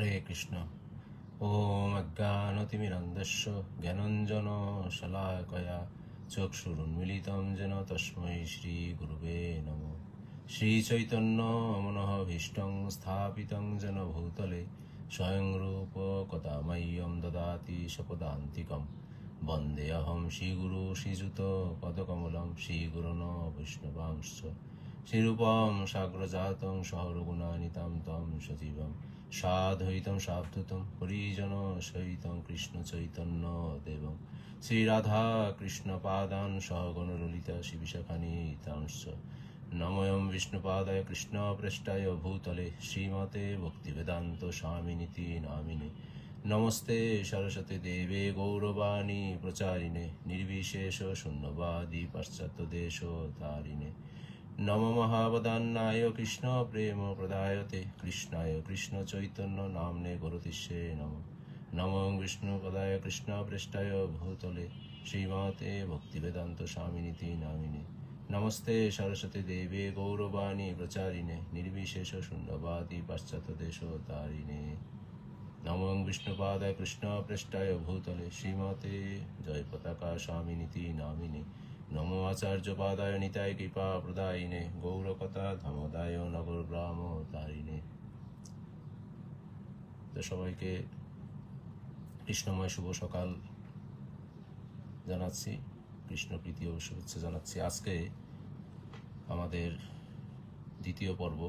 হরে কৃষ্ণ। ওম অজ্ঞানতিমিরন্দস্য জ্ঞানঞ্জন শলাকয়া চক্ষুরুন্মিলিতম যেন তস্मै শ্রীগুরুবে নম। শ্রীচৈতন্য মনঃভীষ্টং স্থাপিতং যেন ভূতলে স্বয়ং রূপ কদামহ্যম দদাতি সপদান্তিকম বন্দেহম শ্রীগুরু শ্রীযুত পদকমলম শ্রীগুরুণ বৈষ্ণবাংশ। শ্রীরূপম সাগ্রজাতং সহরগুণানিতাম তম সজীবম। সাধৈতম সাবধুতম পরিজন সহিতম কৃষ্ণ চৈতন্য দেবম শ্রীরাধা কৃষ্ণ পাদান সহগণ ললিতা শিবিশাখানি তাংশ নময়ম বিষ্ণুপাদায় কৃষ্ণ পৃষ্ঠায় ভূতলে শ্রীমতে ভক্তিবেদান্ত স্বামিনীতি নামিনে নমস্তে সরস্বতী দেবে গৌরবাণী প্রচারিণে, নির্বিশেষ শূন্যবাদী পাশ্চাত্য দেশ তারিণে। নম মহাবদান্নায় কৃষ্ণ প্রেম প্রদায়তে। কৃষ্ণায় কৃষ্ণ চৈতন্য নামনে গরতিষ্যে নম। নম বিষ্ণু পদায় কৃষ্ণ পৃষ্ঠায় ভূতলে। শ্রীমতে ভক্তিবেদান্ত স্বামিনীতি নামিনে। নমস্তে সরস্বতী দেবে গৌরবাণী প্রচারিণে। নির্বিশেষ শূন্যবাদী পাশ্চাত্য দেশ তারিণে নম বিষ্ণুপাদায় কৃষ্ণ পৃষ্ঠায় ভূতলে। শ্রীমতে জয় পতাকা স্বামিনীতি নামিনে। নম আচার্য পাদায় নিতায় কৃপা প্রদায়িনে, গৌরকথা ধমদায় নগর গ্রাম তারিণে। তো সবাইকে কৃষ্ণময় শুভ সকাল জানাচ্ছি, কৃষ্ণ প্রীতি ও শুভেচ্ছা জানাচ্ছি। আজকে আমাদের দ্বিতীয় পর্ব।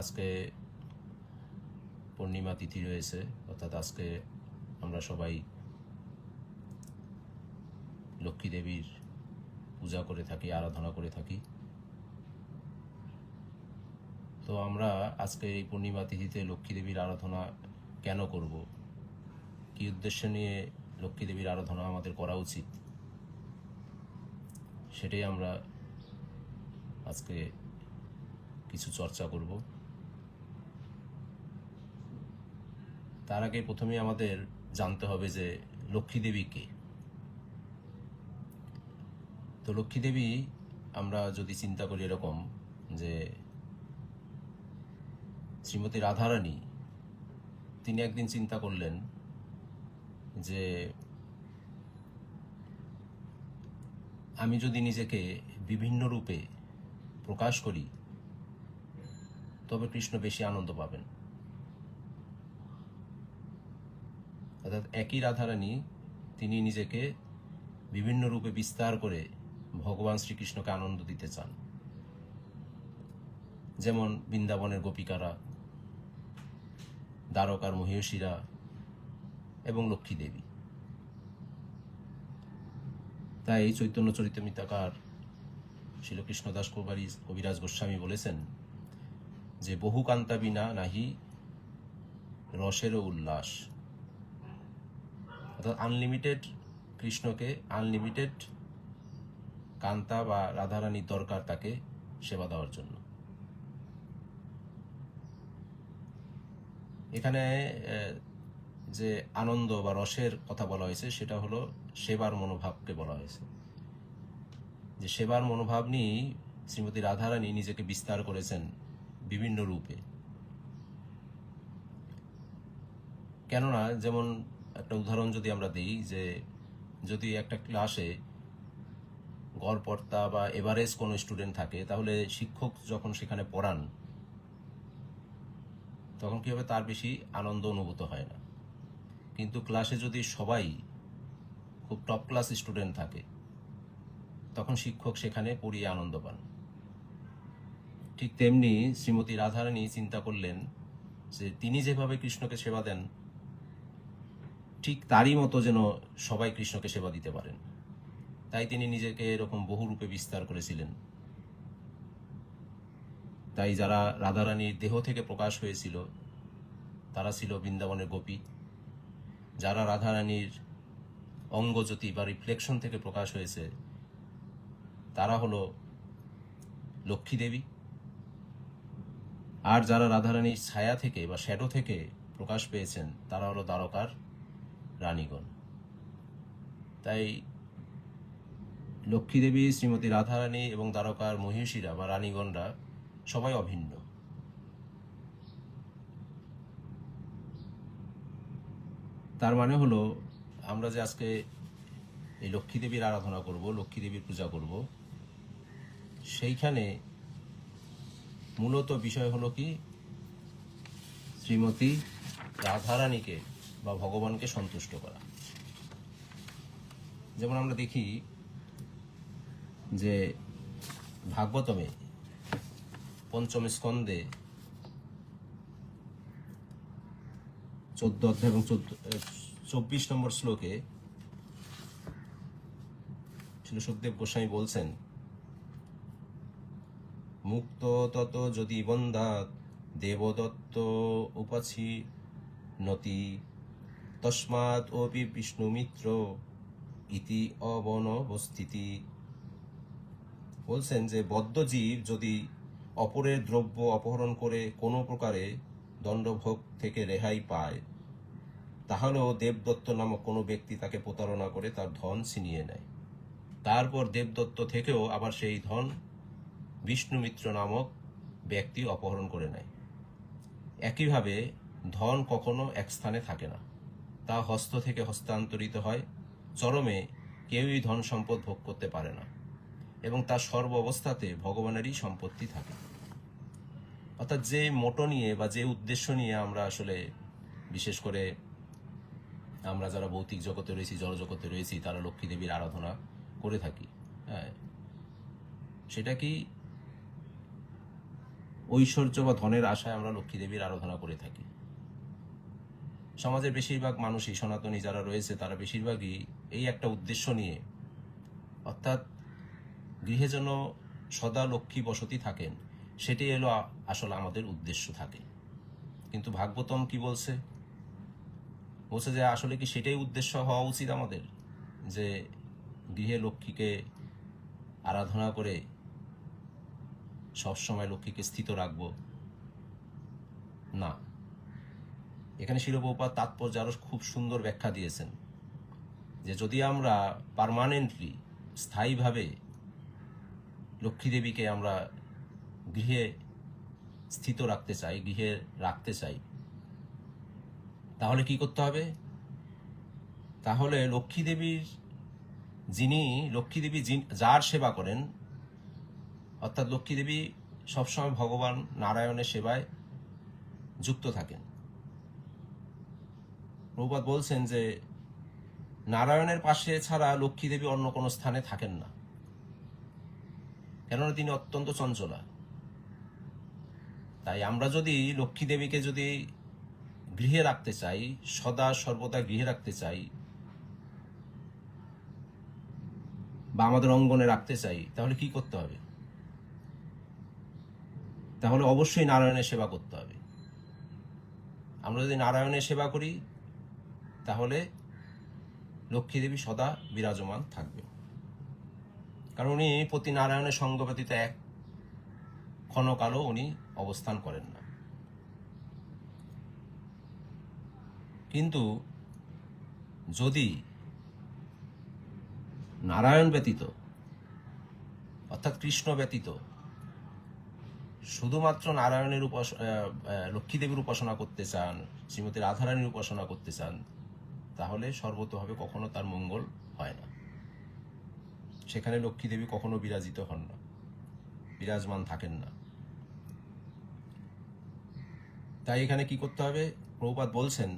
আজকে পূর্ণিমা তিথি রয়েছে, অর্থাৎ আজকে আমরা সবাই লক্ষ্মী দেবীর পূজা করে থাকি, আরাধনা করে থাকি। তো আমরা আজকে এই পূর্ণিমা তিথিতে লক্ষ্মী দেবীর আরাধনা কেন করব? কি উদ্দেশ্য নিয়ে লক্ষ্মী দেবীর আরাধনা আমাদের করা উচিত? সেটাই আমরা আজকে কিছু চর্চা করব। তার আগে প্রথমে আমাদের জানতে হবে যে লক্ষ্মী দেবী কে? তো লক্ষ্মী দেবী, আমরা যদি চিন্তা করি এরকম যে শ্রীমতী রাধারানী, তিনি একদিন চিন্তা করলেন যে আমি যদি নিজেকে বিভিন্ন রূপে প্রকাশ করি, তবে কৃষ্ণ বেশি আনন্দ পাবেন। অর্থাৎ একই রাধারানী, তিনি নিজেকে বিভিন্ন রূপে বিস্তার করে ভগবান শ্রীকৃষ্ণকে আনন্দ দিতে চান। যেমন বৃন্দাবনের গোপিকারা, দ্বারকার মহিষীরা এবং লক্ষ্মী দেবী। তাই এই চৈতন্য চরিতমিতাকার শিলকৃষ্ণদাস কবিরাজ কবিরাজ গোস্বামী বলেছেন যে, বহু কান্তা বিনা নাহি রসেরও উল্লাস। অর্থাৎ আনলিমিটেড কৃষ্ণকে আনলিমিটেড কান্তা বা রাধারানীর দরকার তাকে সেবা দেওয়ার জন্য। এখানে যে আনন্দ বা রসের কথা বলা হয়েছে, সেটা হলো সেবার মনোভাবকে বলা হয়েছে। যে সেবার মনোভাব নিয়েই শ্রীমতী রাধারানী নিজেকে বিস্তার করেছেন বিভিন্ন রূপে। কেননা, যেমন একটা উদাহরণ যদি আমরা দিই, যে যদি একটা ক্লাসে গড়পর্তা বা এভারেজ কোনো স্টুডেন্ট থাকে, তাহলে শিক্ষক যখন সেখানে পড়ান, তখন কি হবে? তার বেশি আনন্দ অনুভূত হয় না। কিন্তু ক্লাসে যদি সবাই খুব টপ ক্লাস স্টুডেন্ট থাকে, তখন শিক্ষক সেখানে পড়িয়ে আনন্দ পান। ঠিক তেমনি শ্রীমতী রাধারানী চিন্তা করলেন যে, তিনি যেভাবে কৃষ্ণকে সেবা দেন, ঠিক তারই মতো যেন সবাই কৃষ্ণকে সেবা দিতে পারেন। তাই তিনি নিজেকে এরকম বহু রূপে বিস্তার করেছিলেন। তাই যারা রাধারানীর দেহ থেকে প্রকাশ হয়েছিল, তারা ছিল বৃন্দাবনের গোপী। যারা রাধারানীর অঙ্গজ্যোতি বা রিফ্লেকশন থেকে প্রকাশ হয়েছে, তারা হলো লক্ষ্মী দেবী। আর যারা রাধারানীর ছায়া থেকে বা শ্যাডো থেকে প্রকাশ পেয়েছেন, তারা হলো দ্বারকার রানীগণ। তাই লক্ষ্মী দেবী শ্রীমতী রাধারানী এবং দ্বারকার মহিষীরা বা রানীগণরা সবাই অভিন্ন। তার মানে হলো, আমরা যে আজকে এই লক্ষ্মী দেবীর আরাধনা করব লক্ষ্মী দেবীর পূজা করব, সেইখানে মূলত বিষয় হলো কি, শ্রীমতী রাধারানীকে বা ভগবানকে সন্তুষ্ট করা। যেমন আমরা দেখি যে ভাগবতমে পঞ্চম স্কন্ধে চোদ্দ অধ্যায় এবং চোদ্দ চব্বিশ নম্বর শ্লোকে সুখদেব গোস্বামী বলছেন, মুক্ত তত যদি বন্ধাত, দেবদত্ত উপাছি নতি, তস্মাৎ অপি বিষ্ণুমিত্র ইতি অবনবস্থিতি। বলছেন যে বদ্ধজীব যদি অপরের দ্রব্য অপহরণ করে কোনো প্রকারে দণ্ডভোগ থেকে রেহাই পায়, তাহলেও দেবদত্ত নামক কোনো ব্যক্তি তাকে প্রতারণা করে তার ধন ছিনিয়ে নেয়। তারপর দেবদত্ত থেকেও আবার সেই ধন বিষ্ণুমিত্র নামক ব্যক্তি অপহরণ করে নেয়। একইভাবে ধন কখনো এক স্থানে থাকে না, তা হস্ত থেকে হস্তান্তরিত হয়, চরমে কেউই ধন সম্পদ ভোগ করতে পারে না। এবং তার সর্ব অবস্থাতে ভগবানেরই সম্পত্তি থাকে। অর্থাৎ যে মোটো নিয়ে বা যে উদ্দেশ্য নিয়ে আমরা আসলে বিশেষ করে আমরা যারা ভৌতিক জগতে রয়েছি, জড়জগতে রয়েছি, তারা লক্ষ্মী দেবীর আরাধনা করে থাকি। হ্যাঁ সেটা কি ঐশ্বর্য বা ধনের আশায় আমরা লক্ষ্মী দেবীর আরাধনা করে থাকি? সমাজের বেশিরভাগ মানুষই সনাতনী যারা রয়েছে, তারা বেশিরভাগই এই একটা উদ্দেশ্য নিয়ে, অর্থাৎ গৃহে যেন সদা লক্ষ্মী বসতি থাকেন, সেটি এলো আসলে আমাদের উদ্দেশ্য থাকে। কিন্তু ভাগবতম কি বলছে? বলছে যে আসলে কি সেটাই উদ্দেশ্য হওয়া উচিত আমাদের? যে গৃহে লক্ষ্মীকে আরাধনা করে সবসময় লক্ষ্মীকে স্থিত রাখব? না। এখানে শিরোপপাত তাৎপর্য আরও খুব সুন্দর ব্যাখ্যা দিয়েছেন যে যদি আমরা পার্মানেন্টলি স্থায়ীভাবে লক্ষ্মী দেবীকে আমরা গৃহে স্থিত রাখতে চাই, গৃহে রাখতে চাই। তাহলে কি করতে হবে? তাহলে লক্ষ্মী দেবীর যিনি, লক্ষ্মী দেবী যিন- যার সেবা করেন, অর্থাৎ লক্ষ্মী দেবী সবসময় ভগবান নারায়ণের সেবায় যুক্ত থাকেন। প্রভুপাত বলছেন যে, নারায়ণের পাশে ছাড়া লক্ষ্মী দেবী অন্য কোনো স্থানে থাকেন না। কেননা তিনি অত্যন্ত চঞ্চলা। তাই আমরা যদি লক্ষ্মী দেবীকে যদি গৃহে রাখতে চাই, সদা সর্বদা গৃহে রাখতে চাই, বা আমাদের অঙ্গনে রাখতে চাই, তাহলে কি করতে হবে? তাহলে অবশ্যই নারায়ণের সেবা করতে হবে। আমরা যদি নারায়ণের সেবা করি, তাহলে লক্ষ্মী দেবী সদা বিরাজমান থাকবে কারণ উনি প্রতি নারায়ণের সঙ্গ ব্যতীত এক ক্ষণকালও উনি অবস্থান করেন না। কিন্তু যদি নারায়ণ ব্যতীত অর্থাৎ কৃষ্ণ ব্যতীত শুধুমাত্র নারায়ণের উপাস আহ, আহ, লক্ষ্মী দেবীর উপাসনা করতে চান শ্রীমতী রাধারানীর উপাসনা করতে চান তাহলে সর্বতভাবে কখনো তার মঙ্গল হয় না। সেখানে লক্ষ্মী দেবী কখনো বিরাজিত হন না। বিরাজমান থাকেন না। তাই এখানে কি করতে হবে? প্রভুপাত বলছেন,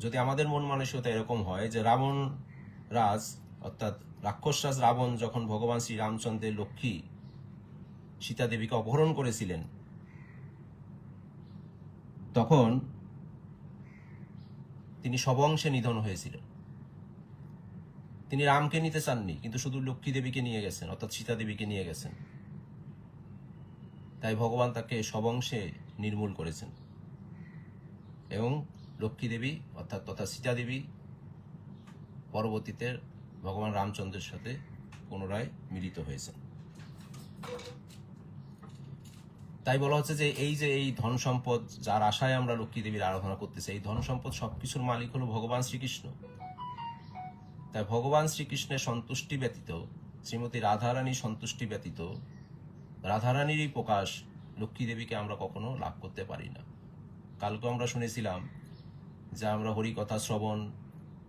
যদি আমাদের মন মানসিকতা এরকম হয় যে রাবণ রাজ, অর্থাৎ রাক্ষস রাজ রাবণ যখন ভগবান শ্রী রামচন্দ্রের লক্ষ্মী সীতা দেবীকে অপহরণ করেছিলেন, তখন তিনি সবংশে নিধন হয়েছিলেন। তিনি রামকে নিতে চাননি, কিন্তু শুধু লক্ষ্মী দেবীকে নিয়ে গেছেন, অর্থাৎ সীতা দেবীকে নিয়ে গেছেন। তাই ভগবান তাকে সবংশে নির্মূল করেছেন। এবং লক্ষ্মী দেবী অর্থাৎ তথা সীতা দেবী পরবর্তীতে ভগবান রামচন্দ্রের সাথে পুনরায় মিলিত হয়েছেন। তাই বলা হচ্ছে যে এই যে এই ধন সম্পদ, যার আশায় আমরা লক্ষ্মী দেবীর আরাধনা করতেছি, এই ধন সম্পদ সবকিছুর মালিক হলো ভগবান শ্রীকৃষ্ণ। তাই ভগবান শ্রীকৃষ্ণের সন্তুষ্টি ব্যতীত, শ্রীমতী রাধারানীর সন্তুষ্টি ব্যতীত রাধারানীরই প্রকাশ লক্ষ্মী দেবীকে আমরা কখনো লাভ করতে পারি না। কালকে আমরা শুনেছিলাম যে আমরা হরিকথা শ্রবণ,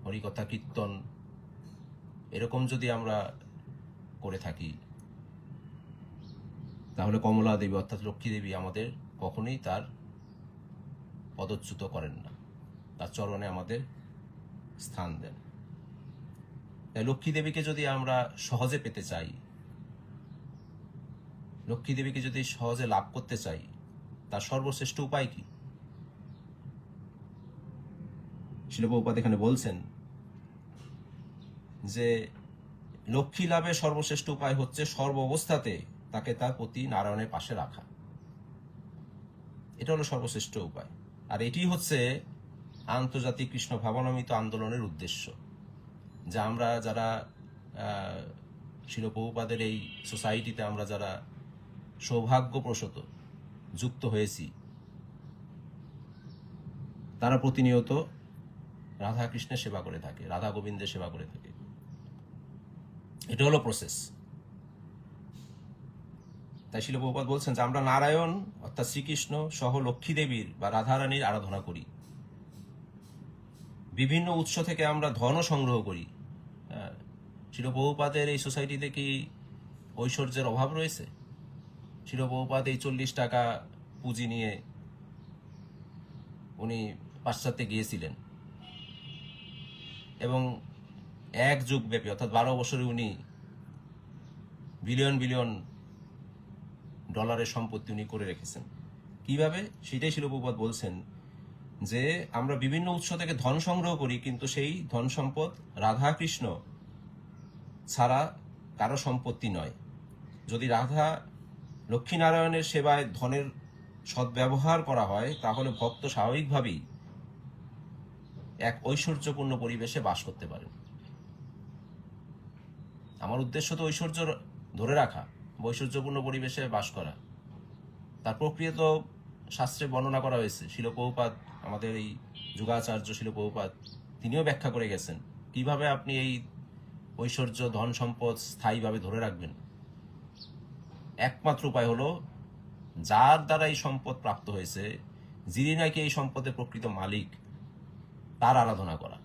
হরিকথা কীর্তন এরকম যদি আমরা করে থাকি, তাহলে কমলা দেবী অর্থাৎ লক্ষ্মী দেবী আমাদের কখনোই তার পদচ্যুত করেন না। তার চরণে আমাদের স্থান দেন। তাই লক্ষ্মী দেবীকে যদি আমরা সহজে পেতে চাই, লক্ষ্মী দেবীকে যদি সহজে লাভ করতে চাই, তার সর্বশ্রেষ্ঠ উপায় কি? শিলপ্রপাত এখানে বলছেন যে, লক্ষ্মী লাভের সর্বশ্রেষ্ঠ উপায় হচ্ছে সর্ব অবস্থাতে তাকে তার প্রতি নারায়ণের পাশে রাখা। এটা হলো সর্বশ্রেষ্ঠ উপায়। আর এটি হচ্ছে আন্তর্জাতিক কৃষ্ণ ভাবনামিত আন্দোলনের উদ্দেশ্য। যা আমরা যারা শিলপ্রভুপাদের এই সোসাইটিতে আমরা যারা সৌভাগ্যপ্রসূত যুক্ত হয়েছি, তারা প্রতিনিয়ত রাধা কৃষ্ণের সেবা করে থাকে, রাধা গোবিন্দের সেবা করে থাকে। এটা হলো প্রসেস তাই শিলপ্রপাত বলছেন যে আমরা নারায়ণ, অর্থাৎ শ্রীকৃষ্ণ সহ লক্ষ্মী দেবীর বা রাধারানীর আরাধনা করি। বিভিন্ন উৎস থেকে আমরা ধনও সংগ্রহ করি। শিলপ্রভুপাদের এই সোসাইটিতে কি ঐশ্বর্যের অভাব রয়েছে? শিলপ্রভুপাত এই চল্লিশ টাকা পুঁজি নিয়ে উনি পাশ্চাত্যে গিয়েছিলেন। এবং এক যুগ ব্যাপী, অর্থাৎ বারো বছরে উনি বিলিয়ন বিলিয়ন ডলারের সম্পত্তি উনি করে রেখেছেন। কীভাবে? সেটাই শিলপ্রপাত বলছেন যে আমরা বিভিন্ন উৎস থেকে ধন সংগ্রহ করি, কিন্তু সেই ধন সম্পদ রাধা কৃষ্ণ ছাড়া কারও সম্পত্তি নয়। যদি রাধা লক্ষ্মীনারায়ণের সেবায় ধনের সদ্ব্যবহার করা হয়, তাহলে ভক্ত স্বাভাবিকভাবেই এক ঐশ্বর্যপূর্ণ পরিবেশে বাস করতে পারেন। আমার উদ্দেশ্য তো ঐশ্বর্য ধরে রাখা, ঐশ্বর্যপূর্ণ পরিবেশে বাস করা। তার প্রক্রিয়া তো শাস্ত্রে বর্ণনা করা হয়েছে শিলপ্রভুপাত আমাদের এই যুগাচার্য শিলপ্রভুপাত তিনিও ব্যাখ্যা করে গেছেন, কীভাবে আপনি এই ঐশ্বর্য, ধন সম্পদ স্থায়ীভাবে ধরে রাখবেন? একমাত্র উপায় হলো, যার দ্বারা এই সম্পদ প্রাপ্ত হয়েছে, যিনি নাকি এই সম্পদের প্রকৃত মালিক, তার আরাধনা করা।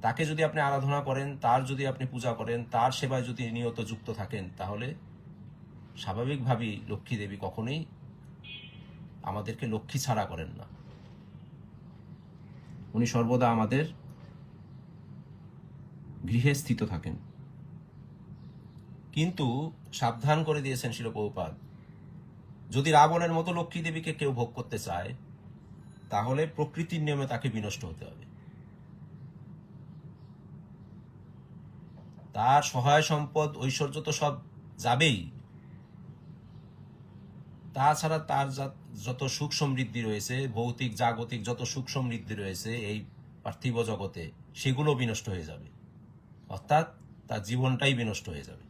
তাকে যদি আপনি আরাধনা করেন, তার যদি আপনি পূজা করেন, তার সেবায় যদি নিয়ত যুক্ত থাকেন, তাহলে স্বাভাবিকভাবেই লক্ষ্মী দেবী কখনোই আমাদেরকে লক্ষ্মী ছাড়া করেন না। উনি সর্বদা আমাদের গৃহে স্থিত থাকেন। কিন্তু সাবধান করে দিয়েছেন শিলপ্রভুপাদ, যদি রাবণের মতো লক্ষ্মী দেবীকে কেউ ভোগ করতে চায়, তাহলে প্রকৃতির নিয়মে তাকে বিনষ্ট হতে হবে। তার সহায় সম্পদ, ঐশ্বর্য তো সব যাবেই। তাছাড়া তার যত সুখ সমৃদ্ধি রয়েছে, ভৌতিক, জাগতিক যত সুখ সমৃদ্ধি রয়েছে এই পার্থিব জগতে, সেগুলো বিনষ্ট হয়ে যাবে। অর্থাৎ তার জীবনটাই বিনষ্ট হয়ে যাবে।